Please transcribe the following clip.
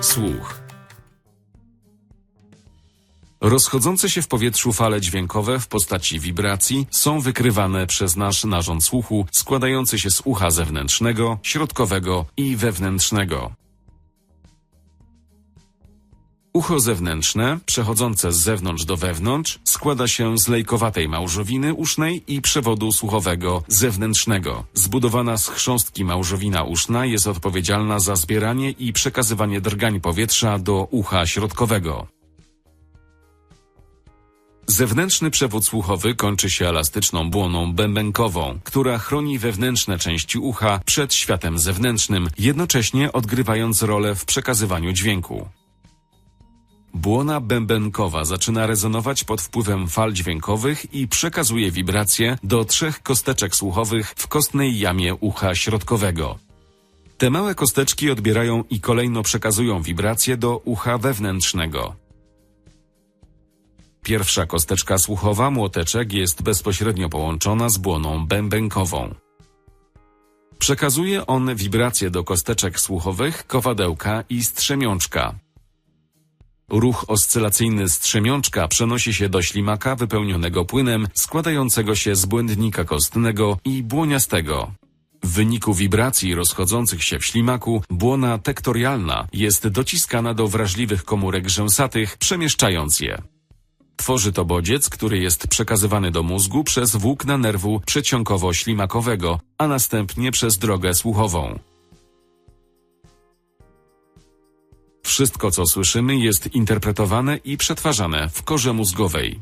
Słuch. Rozchodzące się w powietrzu fale dźwiękowe w postaci wibracji są wykrywane przez nasz narząd słuchu składający się z ucha zewnętrznego, środkowego i wewnętrznego. Ucho zewnętrzne, przechodzące z zewnątrz do wewnątrz, składa się z lejkowatej małżowiny usznej i przewodu słuchowego zewnętrznego. Zbudowana z chrząstki małżowina uszna jest odpowiedzialna za zbieranie i przekazywanie drgań powietrza do ucha środkowego. Zewnętrzny przewód słuchowy kończy się elastyczną błoną bębenkową, która chroni wewnętrzne części ucha przed światem zewnętrznym, jednocześnie odgrywając rolę w przekazywaniu dźwięku. Błona bębenkowa zaczyna rezonować pod wpływem fal dźwiękowych i przekazuje wibracje do trzech kosteczek słuchowych w kostnej jamie ucha środkowego. Te małe kosteczki odbierają i kolejno przekazują wibracje do ucha wewnętrznego. Pierwsza kosteczka słuchowa, młoteczek, jest bezpośrednio połączona z błoną bębenkową. Przekazuje on wibracje do kosteczek słuchowych, kowadełka i strzemiączka. Ruch oscylacyjny strzemiączka przenosi się do ślimaka wypełnionego płynem składającego się z błędnika kostnego i błoniastego. W wyniku wibracji rozchodzących się w ślimaku, błona tektorialna jest dociskana do wrażliwych komórek rzęsatych, przemieszczając je. Tworzy to bodziec, który jest przekazywany do mózgu przez włókna nerwu przeciąkowo-ślimakowego, a następnie przez drogę słuchową. Wszystko, co słyszymy, jest interpretowane i przetwarzane w korze mózgowej.